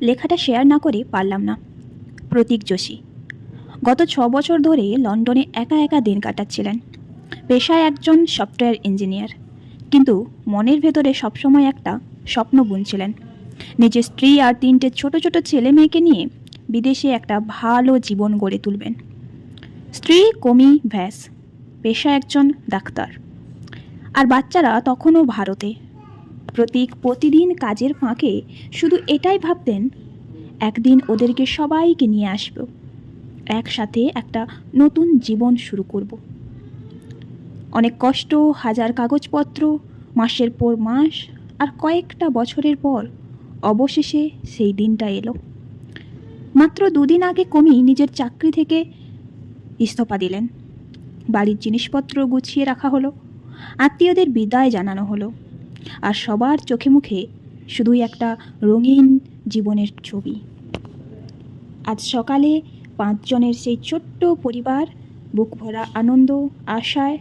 লেখাটা শেয়ার না করে পারলাম না। প্রতীক যোশী, গত ছ বছর ধরে লন্ডনে একা একা দিন কাটাচ্ছিলেন। পেশায় একজন সফটওয়্যার ইঞ্জিনিয়ার কিন্তু মনের ভেতরে সবসময় একটা স্বপ্ন বুনছিলেন। নিজের স্ত্রী আর তিনটে ছোট ছোট ছেলে মেয়েকে নিয়ে বিদেশে একটা ভালো জীবন গড়ে তুলবেন। স্ত্রী কমি ভ্যাস পেশা একজন ডাক্তার। আর বাচ্চারা তখনও ভারতে। প্রতীক প্রতিদিন কাজের ফাঁকে শুধু এটাই ভাবতেন, একদিন ওদেরকে সবাইকে নিয়ে আসব, একসাথে একটা নতুন জীবন শুরু করব। অনেক কষ্ট, হাজার কাগজপত্র, মাসের পর মাস আর কয়েকটা বছরের পর অবশেষে সেই দিনটা এলো। মাত্র দুদিন আগে কমি নিজের চাকরি থেকে ইস্তফা দিলেন। বাড়ির জিনিসপত্র গুছিয়ে রাখা হলো, আত্মীয়দের বিদায় জানানো হলো। আর সবার চোখে মুখে শুধুই একটা রঙিন জীবনের ছবি। আজ সকালে পাঁচজনের সেই ছোট্ট পরিবার বুক ভরা আনন্দ, আশায়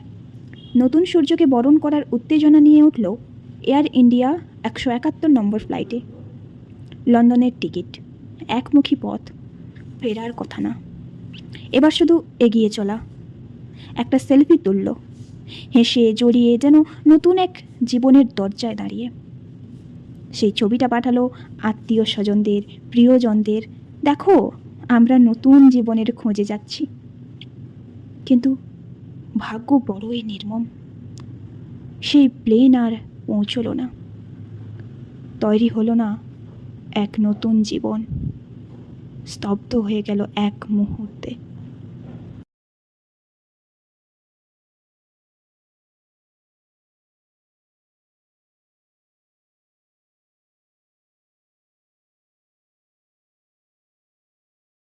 নতুন সূর্যকে বরণ করার উত্তেজনা নিয়ে উঠল এয়ার ইন্ডিয়া একশো একাত্তর নম্বর ফ্লাইটে। লন্ডনের টিকিট, একমুখী পথ, ফেরার কথা না। এবার শুধু এগিয়ে চলা। একটা সেলফি তুলল। হেসে জড়িয়ে যেন নতুন এক জীবনের দরজায় দাঁড়িয়ে। সেই ছবিটা পাঠালো আত্মীয় স্বজনদের, প্রিয়জনদের। দেখো, আমরা নতুন জীবনের খোঁজে যাচ্ছি। কিন্তু ভাগ্য বড়ই নির্মম। সেই প্লেন আর পৌঁছলো না। তৈরি হলো না এক নতুন জীবন। স্তব্ধ হয়ে গেল এক মুহূর্তে।